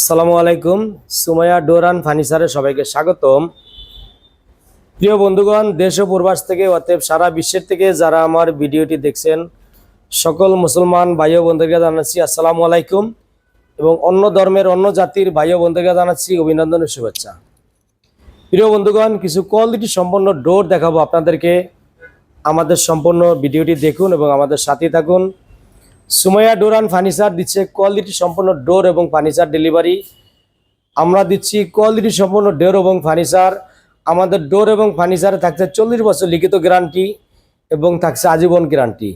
আসসালামু আলাইকুম। সুমাইয়া ডোরান ফার্নিচারে সবাইকে স্বাগতম। প্রিয় বন্ধুগণ, দেশ ও প্রবাস থেকে অতএব সারা বিশ্বের থেকে যারা আমার ভিডিওটি দেখছেন, সকল মুসলমান ভাই বন্ধুকে জানাচ্ছি আসসালামু আলাইকুম এবং অন্য ধর্মের অন্য জাতির ভাই বন্ধুকে জানাচ্ছি অভিনন্দন ও শুভেচ্ছা। প্রিয় বন্ধুগণ, কিছু কোয়ালিটি সম্পন্ন ডোর দেখাবো আপনাদেরকে। আমাদের সম্পূর্ণ ভিডিওটি দেখুন এবং আমাদের সাথে থাকুন। সুমাইয়া ডোর অ্যান্ড ফার্নিচার দিচ্ছে কোয়ালিটি সম্পন্ন ডোর এবং ফার্নিচার ডেলিভারি। আমরা দিচ্ছি কোয়ালিটি সম্পন্ন ডোর এবং ফার্নিচার। আমাদের ডোর এবং ফার্নিচারে থাকছে চল্লিশ বছর লিখিত গ্যারান্টি এবং থাকছে আজীবন গ্যারান্টি।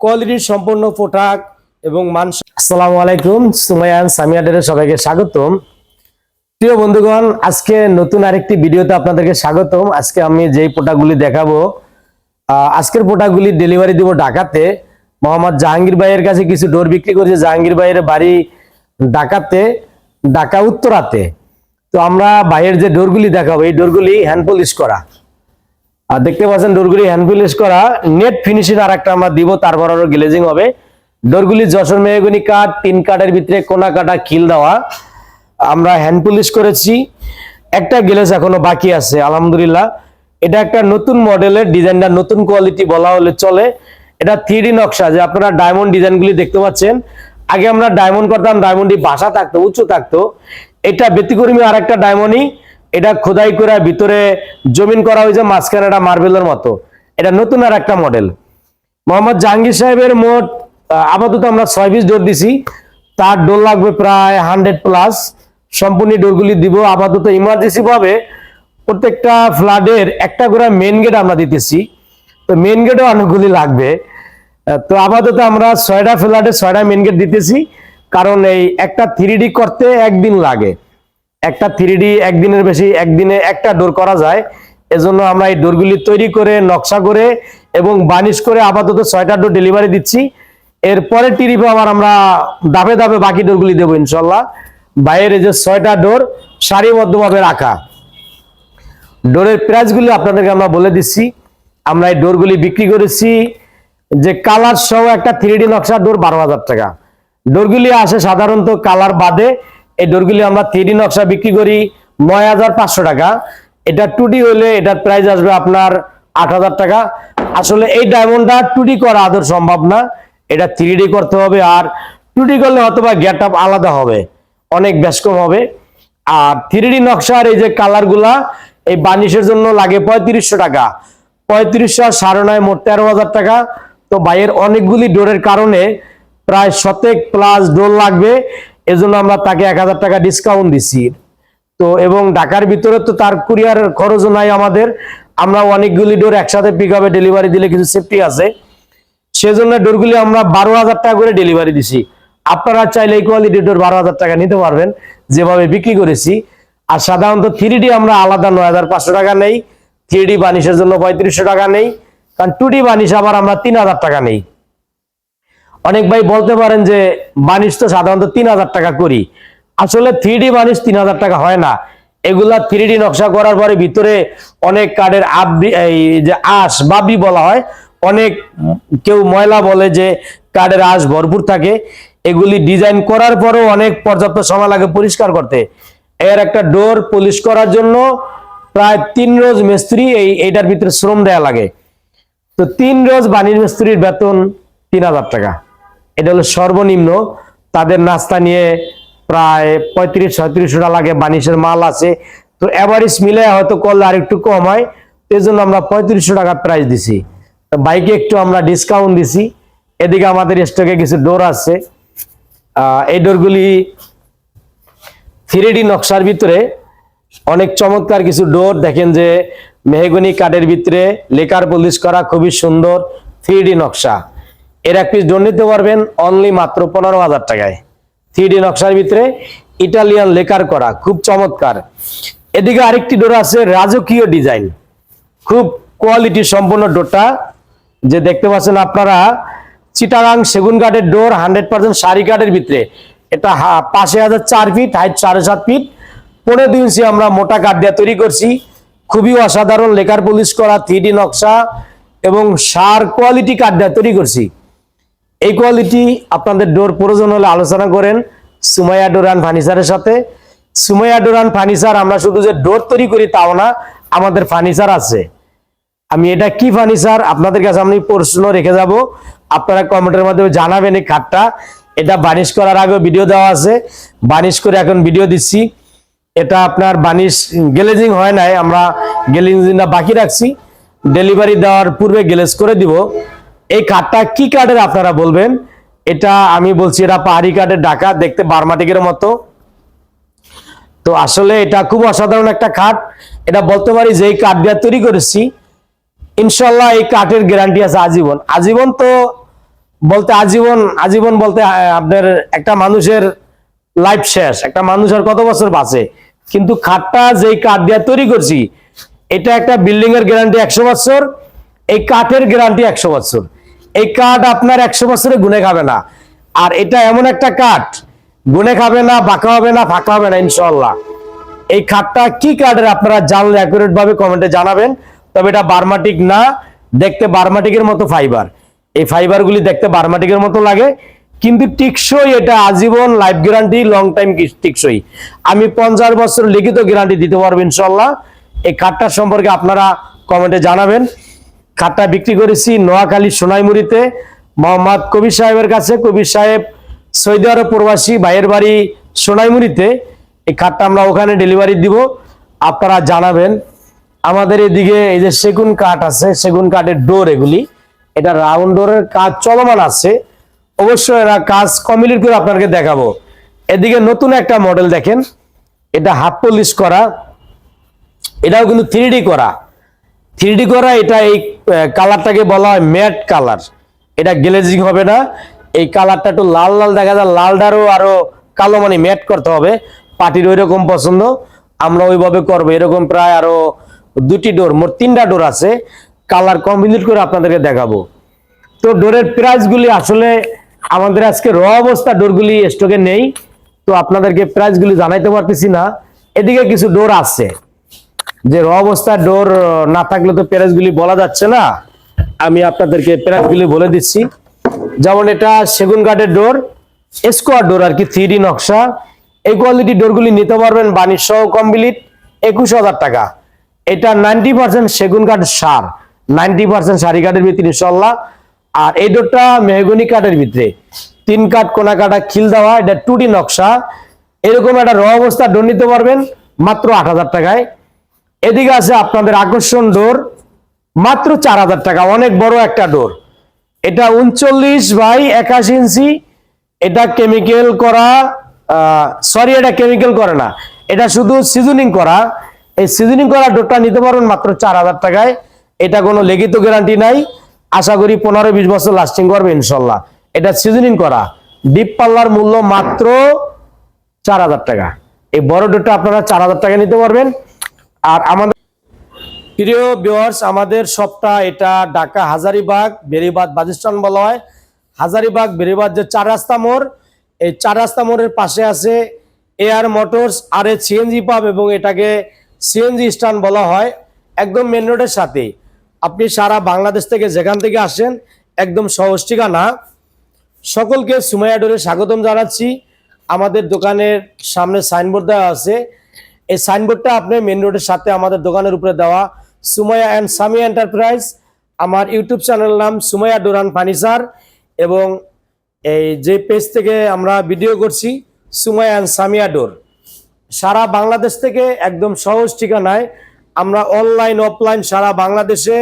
কোয়ালিটি সম্পন্ন পোশাক এবং মান আসসালামু আলাইকুম, সুমাইয়া সামিয়া ডোরে সবাইকে স্বাগতম। প্রিয় বন্ধুগণ, আজকে নতুন আরেকটি ভিডিওতে আপনাদেরকে স্বাগতম। আজকে আমি যেই প্রোডাক্টগুলি দেখাবো আজকের প্রোডাক্টগুলি ডেলিভারি দিব ঢাকাতে। মোহাম্মদ জাহাঙ্গীর ভাইয়ের কাছে কিছু ডোর বিক্রি করেছে। জাহাঙ্গীর ভাইয়ের বাড়ি ডাকাতে ডাকা উত্তরাতে। তো আমরা ভাইয়ের যে ডোরগুলি দেখাবো, এই ডোরগুলি হ্যান্ড পলিশ করা। আর দেখতে পাচ্ছেন ডোরগুলি হ্যান্ড পলিশ করা। নেট ফিনিশিং আর একটা আমরা দিব, তারপর আরও গ্লেজিং হবে। ডোরগুলি যশোর মেহগুনি কাঠ তিন কাঠের ভিতরে কোনা কাটা খিল দেওয়া। আমরা হ্যান্ড পলিশ করেছি। একটা গ্লেজ এখনও বাকি আছে, আলহামদুলিল্লাহ। এটা একটা নতুন মডেলের ডিজাইনটা নতুন কোয়ালিটি বলা হলে চলে। এটা থ্রি নকশা, যে আপনারা ডায়মন্ড ডিজাইনগুলি দেখতে পাচ্ছেন। আগে আমরা ডায়মন্ড করতাম ডায়মন্ডটি বাসা থাকতো, উঁচু থাকতো। এটা ব্যতিক্রমী আর একটা ডায়মন্ডই এটা খোদাই করে ভিতরে জমিন করা হয়েছে মাঝখানে একটা মার্বেলের মতো। এটা নতুন আর একটা মডেল মোহাম্মদ জাহাঙ্গীর সাহেবের মোট আপাতত আমরা ছয় পিস ডোর দিছি। তার ডোর লাগবে প্রায় হান্ড্রেড প্লাস সম্পূর্ণ ডোরগুলি দিব, আপাতত ইমার্জেন্সি ভাবে প্রত্যেকটা ফ্ল্যাটের একটা করে মেন গেট আমরা দিতেছি। তো মেন গেটও অনেকগুলি লাগবে। তো আপাতত আমরা ছয়টা ফ্ল্যাটে ছয়টা মেন গেট দিতেছি। কারণ এই একটা থ্রি করতে একদিন লাগে। একটা থ্রি একদিনের বেশি, একদিনে একটা ডোর করা যায়। এজন্য আমরা এই ডোরগুলি তৈরি করে, নকশা করে এবং বানিশ করে আপাতত ছয়টা ডোর ডেলিভারি দিচ্ছি। এরপরে টিরিপে আবার আমরা দাবে দাবে বাকি ডোরগুলি দেবো ইনশাল্লাহ। বাইরে যে ছয়টা ডোর সারিবদ্ধভাবে রাখা। ডোরের প্রাইসগুলি আপনাদেরকে আমরা বলে দিচ্ছি। আমরা এই ডোরগুলি বিক্রি করেছি যে কালার সহ একটা থ্রি ডি নকশা ডোর বারো হাজার টাকা। ডোরগুলি আসে সাধারণত কালার বাদে। এই ডোরগুলি আমরা থ্রি ডি নকশা বিক্রি করি নয় হাজার পাঁচশো টাকা। এটা টুডি হলে এটার প্রাইস আসবে আপনার আট হাজার টাকা। আসলে এই ডায়মন্ডটা টুডি করা আদৌ সম্ভব না। এটা থ্রি ডি করতে হবে আর টুডি করলে হয়তো বা গেট আপ আলাদা হবে। অনেক কম হবে। আর থ্রি ডি নকশার এই যে কালারগুলা এই বানিশের জন্য লাগে পঁয়ত্রিশশো টাকা। পঁয়ত্রিশশো সাড়ে নয় মোট তেরো হাজার টাকা। তো বাইয়ের অনেকগুলি ডোরের কারণে প্রায় শতেক প্লাস ডোর লাগবে। এজন্য আমরা তাকে এক হাজার টাকা ডিসকাউন্ট দিছি। তো এবং ঢাকার ভিতরে তো তার কুরিয়ার খরচও নাই আমাদের। আমরা অনেকগুলি ডোর একসাথে পিক আপে ডেলিভারি দিলে কিছু সেফটি আছে। সেজন্য ডোরগুলি আমরা বারো হাজার টাকা করে ডেলিভারি দিছি। আপনারা চাইলে এই কোয়ালিটি ডোর বারো হাজার টাকা নিতে পারবেন, যেভাবে বিক্রি করেছি। আর সাধারণত থ্রি আমরা আলাদা নয় হাজার পাঁচশো টাকা নেই থ্রি ডি জন্য পঁয়ত্রিশশো টাকা নেই। কারণ টু ডি বানিশ আবার আমরা তিন হাজার টাকা নেই। অনেক ভাই বলতে পারেন যে বানিশ তো সাধারণত তিন হাজার টাকা করি। আসলে থ্রি ডি বানিশ তিন হাজার টাকা হয় না। এগুলা থ্রি ডি নকশা করার পরে ভিতরে অনেক কাঠের আবরি এই যে আঁশ বাবরি বলা হয়, অনেক কেউ ময়লা বলে যে কাঠের আঁশ ভরপুর থাকে। এগুলি ডিজাইন করার পরেও অনেক পর্যাপ্ত সময় লাগে পরিষ্কার করতে। এর একটা ডোর পলিশ করার জন্য প্রায় তিন রোজ মিস্ত্রি এই এইটার ভিতরে শ্রম দেয়া লাগে। তো তিন রোজ বাণিজ্য মিস্ত্রির বেতন তিন হাজার টাকা। এটা হলো সর্বনিম্ন। তাদের নাস্তা নিয়ে প্রায় পঁয়ত্রিশ ছয়ত্রিশশো টাকা লাগে, বানিশের মাল আছে। তো অ্যাভারেজ মিলে হয়তো করলে আর একটু কম হয়। এই জন্য আমরা পঁয়ত্রিশশো টাকা প্রাইস দিছি। বাইকে একটু আমরা ডিসকাউন্ট দিছি। এদিকে আমাদের স্টকে কিছু ডোর আছে। এই ডোরগুলি থ্রি নকশার ভিতরে অনেক চমৎকার কিছু ডোর। দেখেন যে মেহগনি কাঠের ভিতরে লেকার পলিশ করা, খুবই সুন্দর থ্রি নকশা। এর এক পিস ডোর নিতে পারবেন অনলি মাত্র পনেরো হাজার টাকায়। থ্রি নকশার ভিতরে ইটালিয়ান লেকার করা, খুব চমৎকার। এদিকে আরেকটি ডোর আছে, রাজকীয় ডিজাইন খুব কোয়ালিটি সম্পন্ন ডোরটা যে দেখতে পাচ্ছেন আপনারা, চিটাগাং সেগুন কাঠের ডোর হান্ড্রেড পার্সেন্ট শাড়ি কাঠের ভিতরে। এটা পাশে আছে চার ফিট হাইট সাড়ে সাত ফিট পনেরো দুই ইঞ্চি আমরা মোটা কাঠ দিয়ে তৈরি করছি। খুবই অসাধারণ লেকার পুলিশ করা থ্রি নকশা এবং সার কোয়ালিটি কাঠ দিয়ে তৈরি করছি। এই কোয়ালিটি আপনাদের ডোর প্রয়োজন হলে আলোচনা করেন সুমাইয়া ডোরান ফার্নিচারের সাথে। সুমাইয়া ডোরান ফার্নিচার আমরা শুধু যে ডোর তৈরি করি তাও না, আমাদের ফার্নিচার আছে। আমি এটা কি ফার্নিচার আপনাদের কাছে আমি প্রশ্ন রেখে যাব। আপনারা কমেন্টের মাধ্যমে জানাবেন এই খাটটা। এটা বানিশ করার আগে ভিডিও দেওয়া আছে। বানিশ করে এখন ভিডিও দিচ্ছি। এটা আপনার বানিশ, গ্লেজিং হয় নাই, আমরা গ্লেজিংটা বাকি রাখছি। ডেলিভারি দেওয়ার পূর্বে গ্লেজ করে দিব। এই কার্ডটা কি কার্ডের আপনারা বলবেন? এটা আমি বলছি, এটা পাহাড়ি কাঠের ঢাকা, দেখতে বার্মাটিকের মতো। তো আসলে এটা খুব অসাধারণ একটা কাঠ এটা বলতে পারি যে এই কাঠ দিয়ে তৈরি করেছি। ইনশাল্লাহ এই কাঠের গ্যারান্টি আছে আজীবন। আজীবন তো বলতে আজীবন আজীবন বলতে আপনার একটা মানুষের লাইফ শেষ। একটা মানুষের কত বছর বাঁচে? কিন্তু খাটটা যেই কাঠ দিয়ে তৈরি করছি, এটা একটা বিল্ডিং এর গ্যারান্টি একশো বছর, এই কাঠের গ্যারান্টি একশো বছর। এই কাঠ আপনার একশো বছরে গুনে খাবে না। আর এটা এমন একটা কাঠ, গুনে খাবে না, বাঁকা হবে না, ফাঁকা হবে না ইনশাল্লাহ এই খাটটা কি কাঠের আপনারা জানলে অ্যাকুরেট ভাবে কমেন্টে জানাবেন। তবে এটা বার্মাটিক না, দেখতে বার্মাটিকের মতো ফাইবার এই ফাইবারগুলি দেখতে বার্মাটিকের মতো লাগে। কিন্তু টিকসই এটা আজীবন লাইফ গ্যারান্টি লং টাইম টিকসই। আমি পঞ্চাশ বছর লিখিত গ্যারান্টি দিতে পারব ইনশাল্লাহ এই খাটটার সম্পর্কে আপনারা কমেন্টে জানাবেন। খাটটা বিক্রি করেছি নোয়াখালী সোনাইমুড়িতে। মোহাম্মদ কবির সাহেবের কাছে। কবির সাহেব সৌদি আরব প্রবাসী, ভাইয়ের বাড়ি সোনাইমুড়িতে। এই খাটটা আমরা ওখানে ডেলিভারি দিব। আপনারা জানাবেন। আমাদের এদিকে এই যে সেগুন কাঠ আছে, সেগুন কাঠের ডোর এগুলি। এটা রাউন্ড ডোরের কাজ চলমান আছে। অবশ্যই এরা কাজ কমপ্লিট করে আপনাকে দেখাবো। এদিকে নতুন একটা মডেল দেখেন। এটা হাফ পলিশ করা। এটাও কিন্তু থ্রি করা। থ্রি করা, এটা এই কালারটাকে বলা হয় ম্যাট কালার এটা গ্লেজিং হবে না। এই কালারটা একটু লাল লাল দেখা যায়। লালটারও আরও কালো মানে ম্যাট করতে হবে। পাটির ওই রকম পছন্দ। আমরা ওইভাবে করব। এরকম প্রায় আরও দুটি ডোর মোট তিনটা ডোর আছে। কালার কমপ্লিট করে আপনাদেরকে দেখাবো। তো ডোরের প্রাইসগুলি আসলে আমাদের আজকে র অবস্থা, ডোরগুলি স্টকে নেই, তো আপনাদেরকে প্রাইসগুলি জানাইতে পারতেছি না। এদিকে কিছু ডোর আছে। যে র অবস্থা, ডোর না থাকলে তো প্যারেজগুলি বলা যাচ্ছে না। আমি আপনাদেরকে প্যারেজগুলি বলে দিচ্ছি। যেমন এটা সেগুন কাঠের ডোর স্কোয়ার ডোর আর কি থ্রি নকশা। এই কোয়ালিটি ডোরগুলি নিতে পারবেন বাণিজ্য কমপ্লিট একুশ হাজার টাকা। এটা নাইনটি পার্সেন্ট সেগুন কাঠ সার নাইনটি পার্সেন্ট সারি কাঠের ভিতরে ইনশাল্লাহ আর এই ডোরটা মেহগুনি কাঠের ভিতরে। তিন কাঠ কোনা কাটা খিল দেওয়া, এটা টুটি নকশা। এরকম একটা র অবস্থা ডোর নিতে পারবেন, মাত্র আট হাজার টাকায়। এদিকে আছে আপনাদের আকর্ষণ ডোর, মাত্র চার হাজার টাকা, অনেক বড় একটা ডোর। এটা উনচল্লিশ বাই একাশি ইঞ্চি, এটা কেমিক্যাল করা সরি এটা কেমিক্যাল করে না। এটা শুধু সিজনিং করা। এই সিজনিং করা ডোরটা নিতে পারবেন মাত্র চার হাজার টাকায়। এটা কোনো লিখিত গ্যারান্টি নাই। আশা করি পনেরো বিশ বছর লাস্টিং করবে ইনশাল্লাহ। এটা সিজনিং করা। ডিপ পাল্লার মূল্য মাত্র চার হাজার টাকা। এই বড় ডোরটা আপনারা চার হাজার টাকা নিতে পারবেন। আর আমাদের প্রিয় ভিউয়ার্স আমাদের সপ্তাহ এটা ঢাকা হাজারিবাগ বেরিবাদ বাজিস্তান বলা হয় হাজারিবাগ বেরিবাদ যে চার রাস্তা মোড়, এই চার রাস্তা মোড়ের পাশে আছে এয়ার মোটরস আর এ সিএনজি পাব এবং এটাকে সিএনজি স্ট্যান্ড বলা হয়। একদম মেন রোডের সাথে। আপনি সারা বাংলাদেশ থেকে যেখান থেকে আসেন, একদম সহজ ঠিকানা। সকলকে সুমাইয়া ডোরে স্বাগতম জানাচ্ছি। আমাদের দোকানের সামনে সাইনবোর্ড দেওয়া আছে। এই সাইনবোর্ডটা আপনি মেন রোডের সাথে আমাদের দোকানের উপরে দেওয়া। সুমাইয়া অ্যান্ড সামি এন্টারপ্রাইজ আমার ইউটিউব চ্যানেল নাম সুমাইয়া ডোরান ফার্নিচার এবং এই যে পেজ থেকে আমরা ভিডিও করছি, সুমাইয়া অ্যান্ড সামিয়া ডোর। সারা বাংলাদেশ থেকে একদম সহজ ঠিকানায় আমরা অনলাইন অফলাইন সারা বাংলাদেশে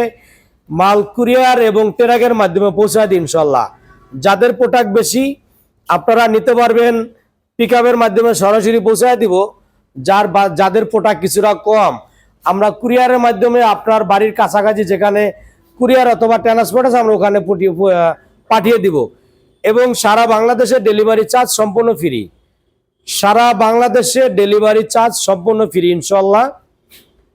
মাল কুরিয়ার এবং ট্রাকের মাধ্যমে পৌঁছায় দিই ইনশাল্লাহ যাদের প্রোডাক্ট বেশি, আপনারা নিতে পারবেন পিক মাধ্যমে সরাসরি পৌঁছায় দিব। যার যাদের প্রোডাক্ট কিছুটা কম, আমরা কুরিয়ারের মাধ্যমে আপনার বাড়ির কাছাকাছি যেখানে কুরিয়ার অথবা ট্রান্সপোর্ট আছে, আমরা ওখানে পাঠিয়ে দিব। এবং সারা বাংলাদেশে ডেলিভারি চার্জ সম্পূর্ণ ফ্রি সারা বাংলাদেশে ডেলিভারি চার্জ সম্পূর্ণ ফ্রি ইনশাল্লাহ